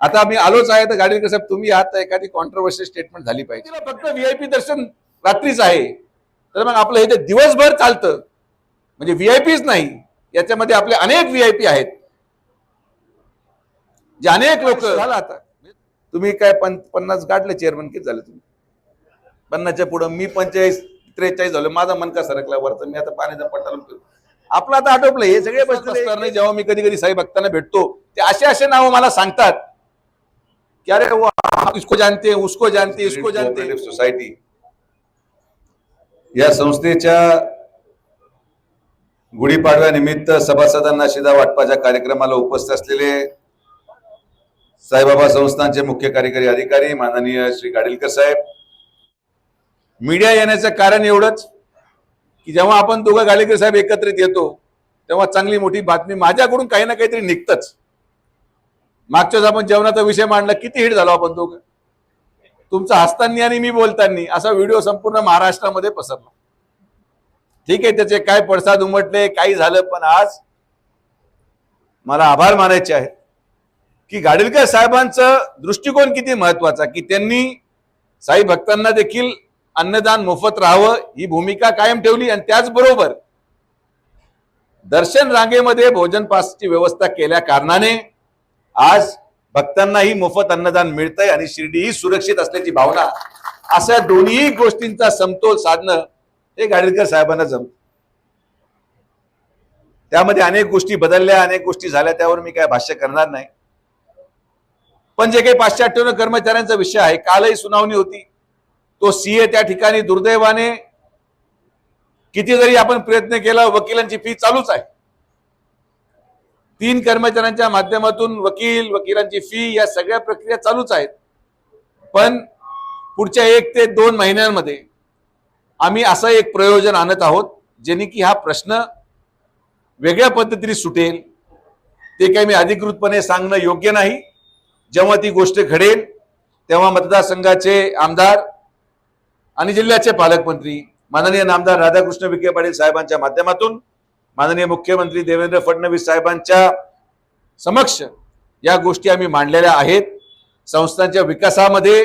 आता आम्ही आलोच आहे तर गाडीकर साहेब तुम्ही तर एखादी कॉन्ट्रोवर्शियल स्टेटमेंट झाली पाहिजे. फक्त व्हीआयपी दर्शन रात्रीच आहे. तर मग आपलं हे जे दिवसभर चालतं म्हणजे व्हीआयपीच नाही याच्यामध्ये आपले अनेक व्हीआयपी आहेत. जे अनेक लोक झालं आता. तुम्ही काय पन पन्नास गाठले चेअरमन किती झाले तुम्ही? पन्नासच्या पुढं मी पंचेचाळीस त्रेचाळीस झालो माझा मन का सरकला वरतं मी आता पाण्याचा पट्टा आपलं आता आटोपलं हे सगळे बसले नाही जेव्हा मी कधी कधी साई भक्तांना भेटतो ते असे असे नाव मला सांगतात. की अरे वो आप इसको जानते हैं, उसको जानते हैं, इसको जानते हैं. सोसायटी या संस्थेच्या गुढीपाडव्यानिमित्त सभासदांना शिदा वाटपाच्या कार्यक्रमाला उपस्थित असलेले साईबाबा संस्थांचे मुख्य कार्यकारी अधिकारी माननीय श्री गाडीलकर साहेब मीडिया येण्याचं कारण एवढंच की जेव्हा आपण दोघं गाडीलकर साहेब एकत्रित येतो तेव्हा चांगली मोठी बातमी माझ्याकडून काही ना काहीतरी निघतच मागच्याच आपण जेवणाचा विषय मांडला किती हिट झालो आपण दोघं? तुमचा हसताना आणि मी बोलताना असा व्हिडिओ संपूर्ण महाराष्ट्रामध्ये पसरला. ठीक आहे त्याचे काय पडसाद उमटले काही झालं पण आज मला आभार मानायचे आहेत. की गाडीलकर साहेबांचं दृष्टिकोन किती महत्त्वाचा की त्यांनी साई भक्तांना देखील अन्नदान मोफत राहावं ही भूमिका कायम ठेवली आणि त्याचबरोबर दर्शन रांगेमध्ये भोजन पासची व्यवस्था केल्या कारणाने आज भक्तांनाही मोफत अन्नदान मिळतंय आणि शिर्डी ही सुरक्षित असल्याची भावना. अशा दोन्ही गोष्टींचा समतोल साधणं हे गाडीलकर साहेबांना जमत. त्यामध्ये अनेक गोष्टी बदलल्या अनेक गोष्टी झाल्या त्यावर मी काय भाष्य करणार नाही. पण जे काही पाचशे अठ्ठ्याण्णव कर्मचाऱ्यांचा विषय आहे कालही सुनावणी होती. तो सीए त्या ठिकाणी दुर्दैवाने किती जरी आपण प्रयत्न केला वकिलांची फी चालूच आहे. तीन कर्मचाऱ्यांच्या माध्यमातून वकील वकिलांची फी या सगळ्या प्रक्रिया चालूच आहेत. पण पुढच्या एक ते दोन महिन्यांमध्ये आम्ही असं एक प्रयोजन आणत आहोत जेणे की हा प्रश्न वेगळ्या पद्धतीने सुटेल. ते काही मी अधिकृतपणे सांगणं योग्य नाही. जेव्हा ती गोष्ट घडेल तेव्हा मतदारसंघाचे आमदार आणि जिल्ह्याचे पालकमंत्री माननीय नामदार राधाकृष्ण विखे पाटील साहेबांच्या माध्यमातून माननीय मुख्यमंत्री देवेंद्र फडणवीस साहेबांच्या समक्ष या गोष्टी आम्ही मांडलेल्या आहेत. संस्थांच्या विकासामध्ये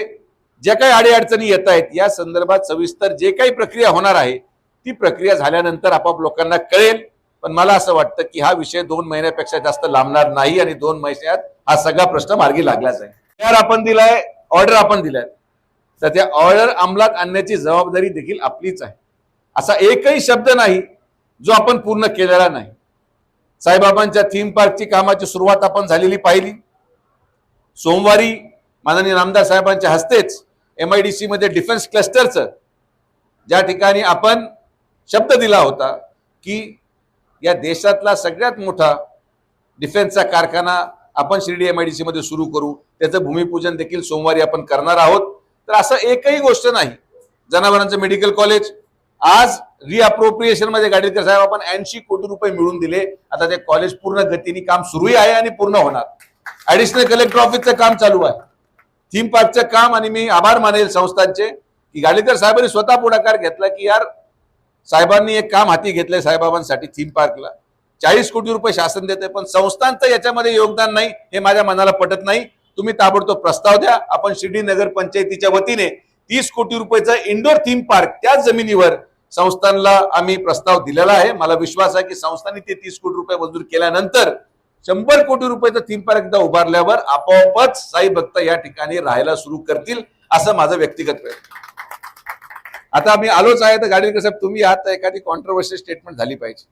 ज्या काही अडीअडचणी येत आहेत या संदर्भात सविस्तर जे काही प्रक्रिया होणार आहे ती प्रक्रिया झाल्यानंतर आपाप लोकांना कळेल. पण मला असं वाटतं की हा विषय दोन महिन्यापेक्षा जास्त लांबणार नाही आणि दोन महिन्यात हा सगळा प्रश्न मार्गी लागलाच आहे त्यावर आपण दिलाय ऑर्डर आपण दिलाय. तर त्या ऑर्डर अंमलात आणण्याची जबाबदारी देखील आपलीच आहे. असा एकही शब्द नाही जो आपण पूर्ण केलेला नाही. साईबाबांच्या थीम पार्कची कामाची सुरुवात आपण झालेली पाहिली. सोमवारी माननीय नामदार साहेबांच्या हस्तेच एम आय डी सी मध्ये डिफेन्स क्लस्टरचं ज्या ठिकाणी आपण शब्द दिला होता की या देशातला सगळ्यात मोठा डिफेन्सचा कारखाना आपण शिर्डी एम आय डी सीमध्ये सुरू करू. त्याचं भूमिपूजन देखील सोमवारी आपण करणार आहोत. तर असं एकही गोष्ट नाही. जनावरांचं मेडिकल कॉलेज आज रिअप्रोप्रिएशनमध्ये गाडीकर साहेब आपण ऐंशी कोटी रुपये मिळून दिले. आता ते कॉलेज पूर्ण गतीने काम सुरूही आहे आणि पूर्ण होणार. ऍडिशनल कलेक्टर ऑफिसचं काम चालू आहे. थीम पार्कचं काम आणि मी आभार मानेल संस्थांचे की गाडीकर साहेबांनी स्वतः पुढाकार घेतला की यार साहेबांनी एक काम हाती घेतलंय साहेबाबांसाठी थीम पार्कला चाळीस कोटी रुपये शासन देते पण संस्थांचं याच्यामध्ये योगदान नाही हे माझ्या मनाला पटत नाही. तुम्ही ताबडतोब प्रस्ताव द्या. आपण शिर्डी नगर पंचायतीच्या वतीने तीस कोटी रुपयाचं इंडोर थीम पार्क त्याच जमिनीवर संस्थांना आम्ही प्रस्ताव दिलेला आहे. मला विश्वास आहे की संस्थांनी ते तीस कोटी रुपये मंजूर केल्यानंतर शंभर कोटी रुपयाचं थीम पार्क एकदा उभारल्यावर आपोआपच साई भक्त या ठिकाणी राहायला सुरू करतील असं माझं व्यक्तिगत प्रयत्न आता आम्ही आलोच आहे तर गाडीकर साहेब तुम्ही आहात एखादी कॉन्ट्रोवर्शियल स्टेटमेंट झाली पाहिजे.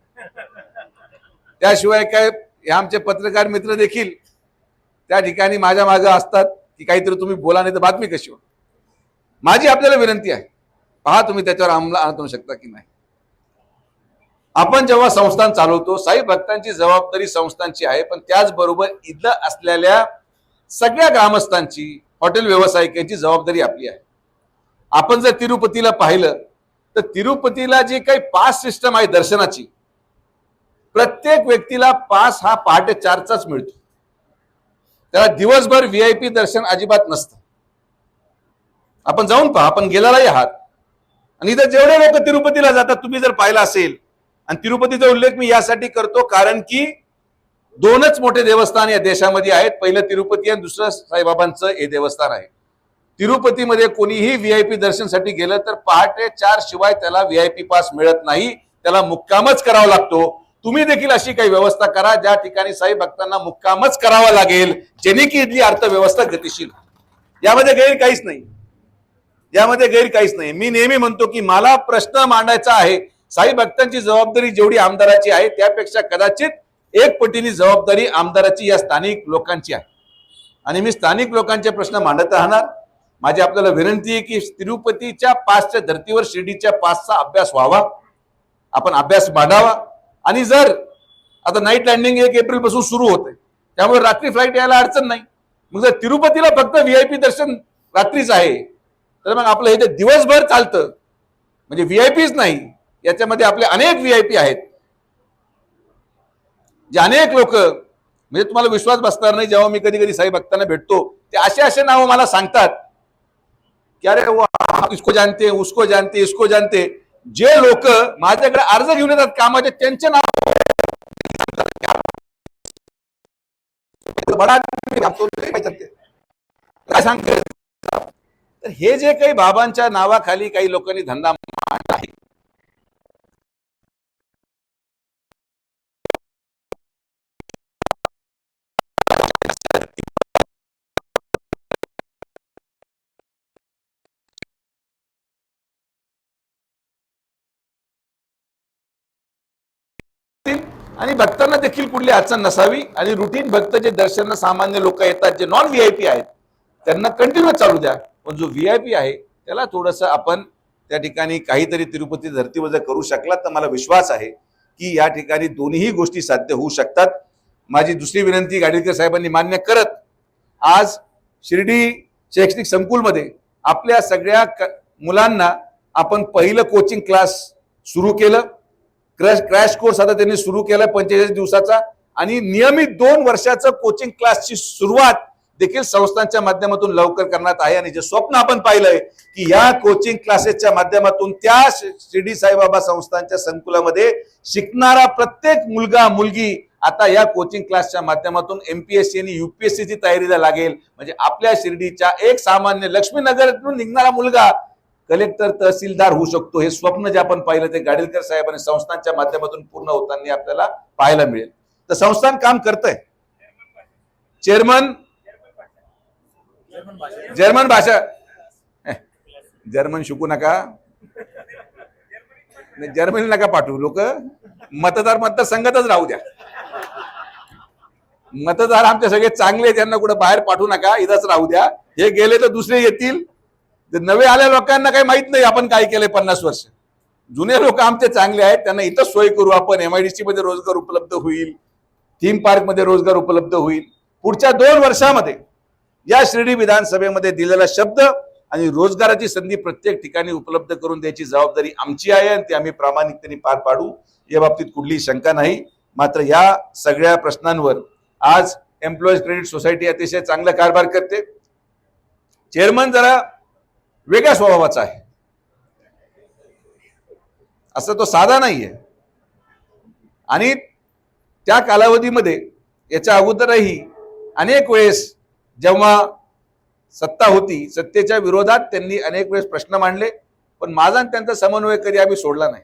त्याशिवाय काय हे आमचे पत्रकार मित्र देखील त्या ठिकाणी माझ्या मागं असतात की काहीतरी तुम्ही बोला नाही तर बातमी कशी हो माझी आपल्याला विनंती आहे. पहा तुम्ही त्याच्यावर अंमला आणू शकता की नाही. आपण जेव्हा संस्थान चालवतो साई भक्तांची जबाबदारी संस्थांची आहे पण त्याचबरोबर इथलं असलेल्या सगळ्या ग्रामस्थांची हॉटेल व्यावसायिकांची जबाबदारी आपली आहे. आपण जर तिरुपतीला पाहिलं तर तिरुपतीला जी काही पास सिस्टम आहे दर्शनाची प्रत्येक व्यक्तीला पास हा पहाटे चारचाच मिळतो. त्याला दिवसभर व्ही आय पी दर्शन अजिबात नसतं. आपण जाऊन पहा आपण गेलेलाही आहात. आणि इथं जेवढे लोक तिरुपतीला जातात तुम्ही जर पाहिलं असेल आणि तिरुपतीचा उल्लेख मी यासाठी करतो कारण की दोनच मोठे देवस्थान या देशामध्ये आहेत. पहिलं तिरुपती आणि दुसरं साईबाबांचं हे देवस्थान आहे. तिरुपतीमध्ये कोणीही व्हीआयपी दर्शनसाठी गेलं तर पहाटे चार शिवाय त्याला व्हीआयपी पास मिळत नाही. त्याला मुक्कामच करावा लागतो. तुम्ही देखील अशी काही व्यवस्था करा. ज्या ठिकाणी साई भक्तांना मुक्कामच करावा लागेल जेणे की इथली अर्थव्यवस्था गतिशील. यामध्ये गैर काहीच नाही. यामध्ये गैर काहीच नाही. मी नेहमी म्हणतो की मला प्रश्न मांडायचा आहे साई भक्तांची जबाबदारी जेवढी आमदाराची आहे त्यापेक्षा कदाचित एक पटीने जबाबदारी आमदाराची या स्थानिक लोकांची आहे. आणि मी स्थानिक लोकांचे प्रश्न मांडत राहणार. माझी आपल्याला विनंती आहे की तिरुपतीच्या पासच्या धर्तीवर शिर्डीच्या पासचा अभ्यास व्हावा. आपण अभ्यास मांडावा आणि जर आता नाईट लँडिंग एक एप्रिलपासून सुरू होते त्यामुळे रात्री फ्लाईट यायला अडचण नाही. मग जर तिरुपतीला फक्त पी दर्शन रात्रीच आहे तर मग आपलं हे जे दिवसभर चालतं म्हणजे व्ही आय पीच नाही याच्यामध्ये आपले अनेक व्ही आय पी आहेत. जे अनेक लोक म्हणजे तुम्हाला विश्वास बसणार नाही जेव्हा मी कधी कधी साई भक्तांना भेटतो ते असे असे नाव मला सांगतात की अरे आप इसको जानते उसको जानते इसको जानते. जे लोक माझ्याकडे अर्ज घेऊन येतात कामाचे त्यांचे नाव काय सांगते तर हे जे काही बाबांच्या नावाखाली काही लोकांनी धंदा मांडला आहे. आणि भक्तांना देखील कुठली अडचण नसावी आणि रुटीन भक्त जे दर्शन सामान्य लोक येतात जे नॉन व्हीआयपी आहेत त्यांना कंटिन्यू चालू द्या. पण जो व्ही आय पी आहे त्याला थोडंसं आपण त्या ठिकाणी काहीतरी तिरुपती धर्तीवर जर करू शकलात तर मला विश्वास आहे की या ठिकाणी दोन्ही गोष्टी साध्य होऊ शकतात. माझी दुसरी विनंती गाडीलकर साहेबांनी मान्य करत आज शिर्डी शैक्षणिक संकुलमध्ये आपल्या सगळ्या क- मुलांना आपण पहिलं कोचिंग क्लास सुरू केलं. क्रॅश क्रॅश कोर्स आता त्यांनी सुरू केला पंचेचाळीस दिवसाचा आणि नियमित दोन वर्षाचं कोचिंग क्लासची सुरुवात देखील संस्थांच्या माध्यमातून लवकर करण्यात आहे. आणि जे स्वप्न आपण पाहिलंय की या कोचिंग क्लासेसच्या माध्यमातून त्या शिर्डी साईबाबा संस्थांच्या संकुलामध्ये शिकणारा प्रत्येक मुलगा मुलगी आता या कोचिंग क्लासच्या माध्यमातून एमपीएससी आणि युपीएससीची तयारीला लागेल. म्हणजे आपल्या शिर्डीच्या एक सामान्य लक्ष्मीनगरतून निघणारा मुलगा कलेक्टर तहसीलदार होऊ शकतो. हे स्वप्न जे आपण पाहिलं ते गाडीलकर साहेब आणि संस्थांच्या माध्यमातून पूर्ण होताना आपल्याला पाहायला मिळेल. तर संस्थान काम करतंय. चेअरमन जर्मन भाषा. जर्मन शिकू नका. जर्मनी नका पाठवू लोक मतदार मतदारसंघातच राहू द्या. मतदार आमचे सगळे चांगले आहेत, त्यांना कुठे बाहेर पाठवू नका इथंच राहू द्या. हे गेले तर दुसरे येतील. नवे आल्या लोकांना काही माहीत नाही आपण काय केलंय पन्नास वर्ष. जुने लोक आमचे चांगले आहेत त्यांना इथं सोय करू आपण. एमआयडीसी मध्ये रोजगार उपलब्ध होईल. थीम पार्कमध्ये रोजगार उपलब्ध होईल. पुढच्या दोन वर्षामध्ये या शिर्डी विधानसभेमध्ये दिलेला शब्द आणि रोजगाराची संधी प्रत्येक ठिकाणी उपलब्ध करून द्यायची जबाबदारी आमची आहे आणि ती आम्ही प्रामाणिकतेने पार पाडू. या बाबतीत कुठलीही शंका नाही. मात्र या सगळ्या प्रश्नांवर आज एम्प्लॉईज क्रेडिट सोसायटी अतिशय चांगला कारभार करते. चेअरमन जरा वेगळ्या स्वभावाचा आहे. असं तो साधा नाहीये. आणि त्या कालावधीमध्ये याच्या अगोदरही अनेक वेळेस जेव्हा सत्ता होती सत्तेच्या विरोधात त्यांनी अनेक वेळेस प्रश्न मांडले पण माझा आणि त्यांचा समन्वय कधी आम्ही सोडला नाही.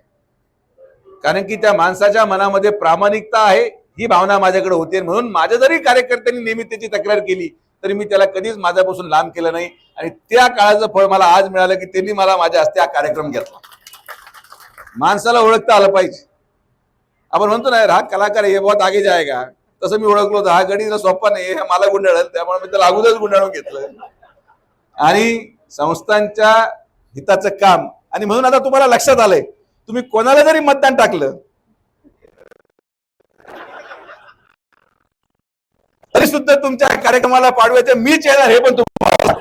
कारण की त्या माणसाच्या मनामध्ये प्रामाणिकता आहे ही भावना माझ्याकडे होती. म्हणून माझ्या जरी कार्यकर्त्यांनी नेहमी त्याची तक्रार केली तरी मी त्याला कधीच माझ्यापासून लांब केलं नाही. आणि त्या काळाचं फळ मला आज मिळालं की त्यांनी मला माझ्या हस्ते हा कार्यक्रम घेतला. माणसाला ओळखता आलं पाहिजे. आपण म्हणतो ना हा कलाकार हे बहुत आगे जाएगा. तसं मी ओळखलो होतो. हा गणित सोपा नाही हे मला गुंडाळेल त्यामुळे मी त्याला अगोदरच गुंडाळून घेतलं. आणि संस्थांच्या हिताचं काम. आणि म्हणून आता तुम्हाला लक्षात आलंय तुम्ही कोणाला जरी मतदान टाकलं तरी सुद्धा तुमच्या कार्यक्रमाला पाडवायचे मीच येणार हे पण तुम्हाला.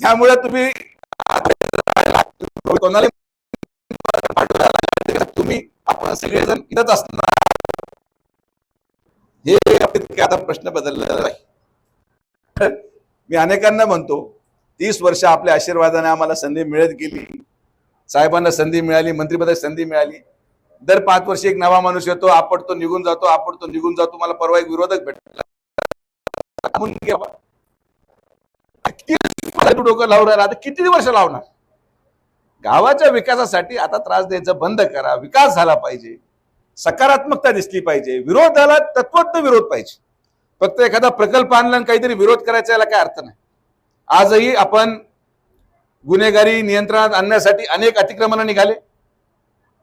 त्यामुळे तुम्ही कोणाला तुम्ही आपण सगळेजण इथंच असणार. हे बाबतीत आता प्रश्न बदललेला नाही. मी अनेकांना म्हणतो तीस वर्ष आपल्या आशीर्वादाने आम्हाला संधी मिळत गेली. साहेबांना संधी मिळाली मंत्रिपदाची संधी मिळाली. दर पाच वर्ष एक नवा माणूस येतो आपटतो निघून जातो आपडतो निघून जातो मला परवा एक विरोधक भेटला. किती डोकं लावणार आता किती वर्ष लावणार? गावाच्या विकासासाठी आता त्रास द्यायचा बंद करा. विकास झाला पाहिजे. सकारात्मकता दिसली पाहिजे. विरोधाला तत्वज्ञ विरोध पाहिजे. फक्त एखादा प्रकल्प आणला आणि काहीतरी विरोध करायचा याला काय अर्थ नाही. आजही आपण गुन्हेगारी नियंत्रणात आणण्यासाठी अनेक अतिक्रमण निघाले.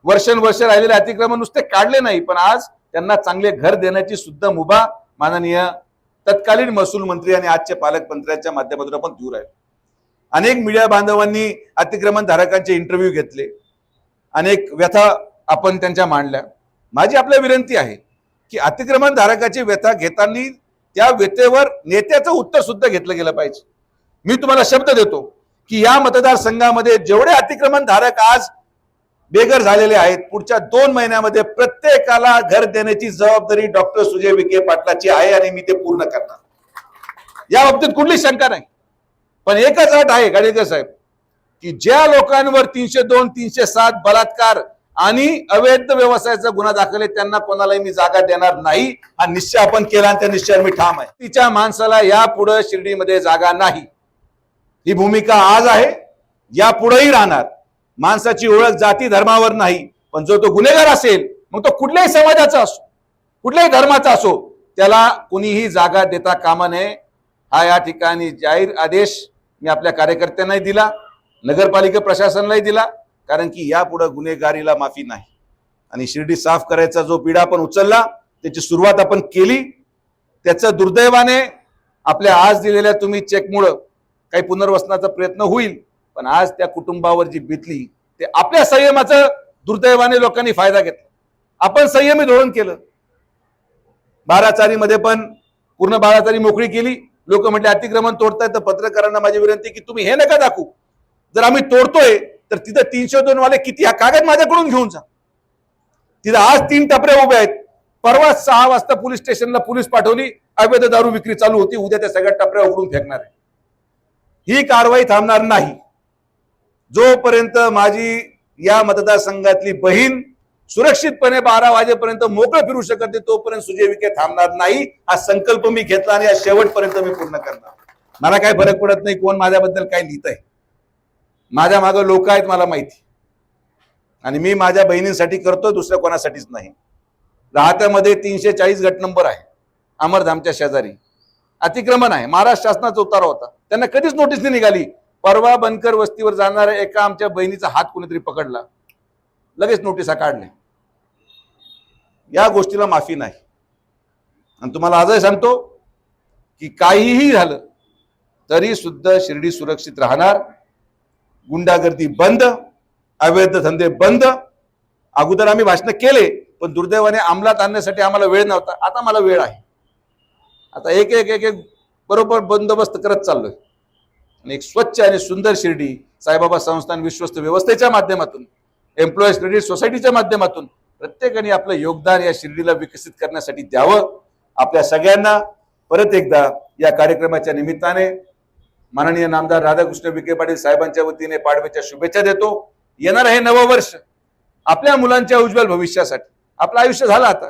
वर्षानुवर्ष राहिलेले अतिक्रमण नुसते काढले नाही पण आज त्यांना चांगले घर देण्याची सुद्धा मुभा माननीय तत्कालीन महसूल मंत्री आणि आजचे पालकमंत्र्यांच्या माध्यमातून आपण दूर आहे. अनेक मीडिया बांधवांनी अतिक्रमण धारकांचे इंटरव्ह्यू घेतले. अनेक व्यथा आपण त्यांच्या मांडल्या. माझी आपल्या विनंती आहे की अतिक्रमण धारकाची व्यथा घेताना त्या व्यथेवर नेत्याचं उत्तर सुद्धा घेतलं गेलं पाहिजे. मी तुम्हाला शब्द देतो की या मतदारसंघामध्ये जेवढे अतिक्रमण धारक आज बेघर झालेले आहेत पुढच्या दोन महिन्यामध्ये प्रत्येकाला घर देण्याची जबाबदारी डॉक्टर सुजय विखे पाटलाची आहे आणि मी ते पूर्ण करणार. या बाबतीत कुठली शंका नाही. पण एकच अट आहे गाडेकर साहेब की ज्या लोकांवर तीनशे दोन तीनशे सात बलात्कार आणि अवैध व्यवसायाचा गुन्हा दाखल आहे त्यांना कोणालाही मी जागा देणार नाही. हा निश्चय आपण केला आणि त्या निश्चयावर मी ठाम आहे. तिच्या माणसाला यापुढे शिर्डीमध्ये जागा नाही. ही भूमिका आज आहे यापुढेही राहणार. माणसाची ओळख जाती धर्मावर नाही. पण जो तो गुन्हेगार असेल मग तो कुठल्याही समाजाचा असो कुठल्याही धर्माचा असो त्याला कुणीही जागा देता कामा नये. हा या ठिकाणी जाहीर आदेश मी आपल्या कार्यकर्त्यांनाही दिला नगरपालिका प्रशासनालाही दिला. कारण की यापुढे गुन्हेगारीला माफी नाही. आणि शिर्डी साफ करायचा जो पिढा आपण उचलला त्याची सुरुवात आपण केली. त्याचं दुर्दैवाने आपल्या आज दिलेल्या तुम्ही चेकमुळं काही पुनर्वसनाचा प्रयत्न होईल पण आज त्या कुटुंबावर जी बितली ते आपल्या संयमाचं दुर्दैवाने लोकांनी फायदा घेतला. आपण संयमी धोरण केलं. बाराचारीमध्ये पण पूर्ण बाराचारी मोकळी केली. लोक म्हटले अतिक्रमण तोडताय तर पत्रकारांना माझी विनंती की तुम्ही हे नका दाखवू. जर आम्ही तोडतोय तर तिथं तीनशे दोन वाले किती हा कागद माझ्याकडून घेऊन जा. तिथं आज तीन टपरे उभे आहेत. परवा सहा वाजता पोलीस स्टेशनला पोलीस पाठवली अवैध दारू विक्री चालू होती उद्या त्या सगळ्या टपऱ्या उघडून फेकणार आहे. ही कारवाई थांबणार नाही. जोपर्यंत माझी या मतदारसंघातली बहीण सुरक्षितपणे बारा वाजेपर्यंत मोकळं फिरू शकत नाही तोपर्यंत सुजय विखे थांबणार नाही. हा संकल्प मी घेतला आणि या शेवटपर्यंत मी पूर्ण करणार. मला काही फरक पडत नाही कोण माझ्याबद्दल काय लिहित आहे माझ्या मागं लोक आहेत मला माहिती. आणि मी माझ्या बहिणींसाठी करतोय दुसऱ्या कोणासाठीच नाही. राहत्यामध्ये तीनशे चाळीस गट नंबर आहे. अमरधामच्या शेजारी. अतिक्रमण आहे. महाराष्ट्र शासनाचा उतारा होता. त्यांना कधीच नोटीस नाही निघाली. परवा बनकर वस्तीवर जाणाऱ्या एका आमच्या बहिणीचा हात कुणीतरी पकडला. लगेच नोटिसा काढल्या या गोष्टीला माफी नाही. आणि तुम्हाला आजही सांगतो की काहीही झालं तरी सुद्धा शिर्डी सुरक्षित राहणार. गुंडागर्दी बंद अवैध धंदे बंद. अगोदर आम्ही भाषण केले पण दुर्दैवाने अंमलात आणण्यासाठी आम्हाला वेळ नव्हता. आता मला वेळ आहे. आता एक एक एक एक बरोबर बंदोबस्त करत चाललोय. आणि एक स्वच्छ आणि सुंदर शिर्डी साईबाबा संस्थान विश्वस्त व्यवस्थेच्या माध्यमातून एम्प्लॉईज क्रेडिट सोसायटीच्या माध्यमातून प्रत्येकाने आपलं योगदान या शिर्डीला विकसित करण्यासाठी द्यावं. आपल्या सगळ्यांना परत एकदा या कार्यक्रमाच्या निमित्ताने माननीय नामदार राधाकृष्ण विखे पाटील साहेबांच्या वतीने पाडव्याच्या शुभेच्छा देतो. येणार हे नवं वर्ष आपल्या मुलांच्या उज्ज्वल भविष्यासाठी. आपलं आयुष्य झालं आता.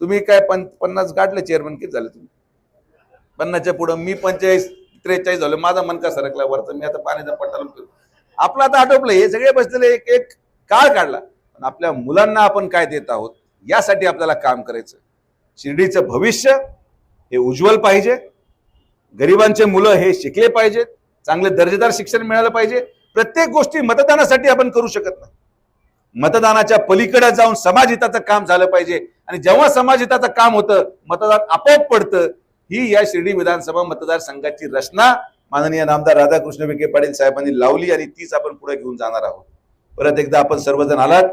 तुम्ही काय पन पन्नास गाठले चेअरमन किती झाले तुम्ही? पन्नासच्या पुढं मी पंचेचाळीस त्रेचाळीस झालो. माझा मन का सरकला वरचा? मी आता पाण्याचा पट्टाला फिरू आपलं आता आटोपलं. हे सगळे बसलेले एक एक काळ काढला. पण आपल्या मुलांना आपण काय देत आहोत? यासाठी आपल्याला काम करायचं. शिर्डीचं भविष्य हे उज्ज्वल पाहिजे. गरिबांचे मुलं हे शिकले पाहिजेत चांगले दर्जेदार शिक्षण मिळालं पाहिजे. प्रत्येक गोष्टी मतदानासाठी आपण करू शकत नाही. मतदानाच्या पलीकडे जाऊन समाजहिताचं काम झालं पाहिजे आणि जेव्हा समाजहिताचं काम होतं मतदान आपोआप पडतं ही या शिर्डी विधानसभा मतदारसंघाची रचना माननीय नामदार राधाकृष्ण विखे पाटील साहेबांनी लावली आणि तीच आपण पुढे घेऊन जाणार आहोत. परत एकदा आपण सर्वजण आलात.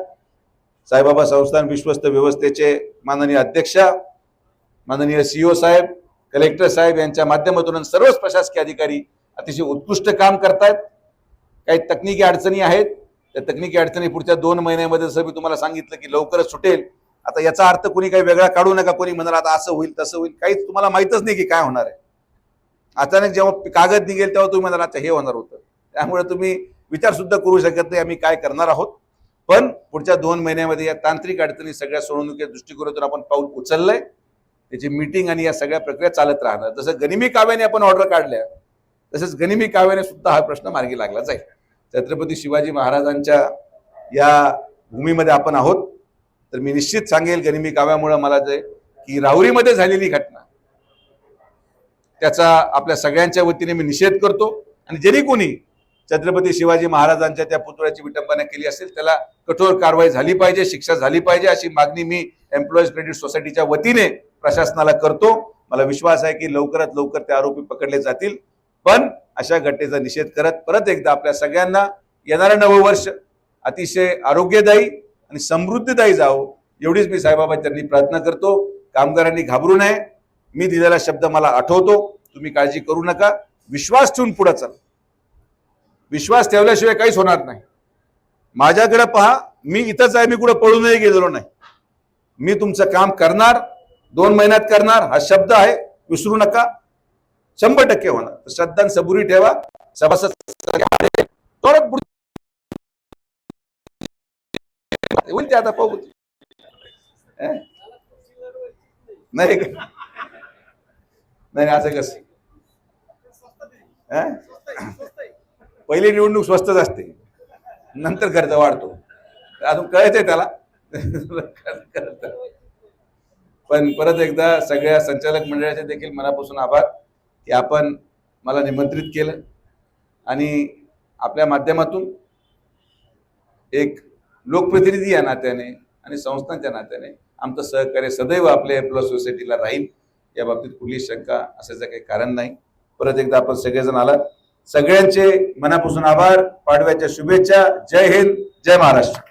साईबाबा संस्थान विश्वस्त व्यवस्थेचे माननीय अध्यक्षा माननीय सीओ साहेब कलेक्टर साहेब यांच्या माध्यमातून सर्वच प्रशासकीय अधिकारी अतिशय उत्कृष्ट काम करतायत. काही तकनिकी अडचणी आहेत. त्या तकनिकी अडचणी पुढच्या दोन महिन्यामध्ये जसं मी तुम्हाला सांगितलं की लवकरच सुटेल. आता याचा अर्थ कोणी काही वेगळा काढू नका. कोणी म्हणाल आता असं होईल तसं होईल. काहीच तुम्हाला माहीतच नाही की काय होणार आहे. अचानक जेव्हा कागद निघेल तेव्हा तुम्ही म्हणाल आता हे होणार होतं. त्यामुळे तुम्ही विचार सुद्धा करू शकत नाही आम्ही काय करणार आहोत? पण पुढच्या दोन महिन्यामध्ये या तांत्रिक अडचणी सगळ्या सोडवणुकीच्या दृष्टिकोनातून आपण पाऊल उचललंय. त्याची मीटिंग आणि या सगळ्या प्रक्रिया चालत राहणार. जसं गनिमी काव्याने आपण ऑर्डर काढल्या तसंच गनिमी काव्याने सुद्धा हा प्रश्न मार्गी लागला. जाईल छत्रपती शिवाजी महाराजांच्या या भूमीमध्ये आपण आहोत. तर मी निश्चित सांगेल गनिमी काव्यामुळे मला जे की राहुरीमध्ये झालेली घटना त्याचा आपल्या सगळ्यांच्या वतीने मी निषेध करतो. आणि जरी कोणी छत्रपती शिवाजी महाराजांच्या त्या पुतळ्याची विटंबना केली असेल त्याला कठोर कारवाई झाली पाहिजे शिक्षा झाली पाहिजे अशी मागणी मी एम्प्लॉईज क्रेडिट सोसायटीच्या वतीने प्रशासनाला करतो. मला विश्वास आहे की लवकरात लवकर ते आरोपी पकडले जातील. पण अशा घटनेचा निषेध करत परत एकदा आपल्या सगळ्यांना येणारं नवं वर्ष अतिशय आरोग्यदायी आणि समृद्धीदायी जावं एवढीच मी साईबाबा त्यांनी प्रार्थना करतो. कामगारांनी घाबरू नये. मी दिलेला शब्द मला आठवतो. तुम्ही काळजी करू नका. विश्वास ठेवून पुढे चाल. विश्वास ठेवल्याशिवाय काहीच होणार नाही. माझ्याकडे पहा मी इथंच आहे मी कुठं पळूनही गेलेलो नाही. मी तुमचं काम करणार. दोन महिन्यात करणार हा शब्द आहे विसरू नका. शंभर टक्के होणार. श्रद्धा सबुरी ठेवा. सभासद होईल ते आता पाहू. नाही नाही असं कस? पहिली निवडणूक स्वस्तच असते. नंतर खर्च वाढतो. अजून कळतंय त्याला. पण परत एकदा सगळ्या संचालक मंडळाचे देखील मनापासून आभार की आपण मला निमंत्रित केलं. आणि आपल्या माध्यमातून एक लोकप्रतिनिधी या नात्याने आणि संस्थांच्या नात्याने आमचं सहकार्य सदैव आपल्या एम्प्लॉय सोसायटीला राहील. या बाबतीत कुठली शंका असायचं काही कारण नाही. परत एकदा आपण सगळेजण आलात. सगळ्यांचे मनापासून आभार. पाडव्याच्या शुभेच्छा. जय हिंद. जय महाराष्ट्र.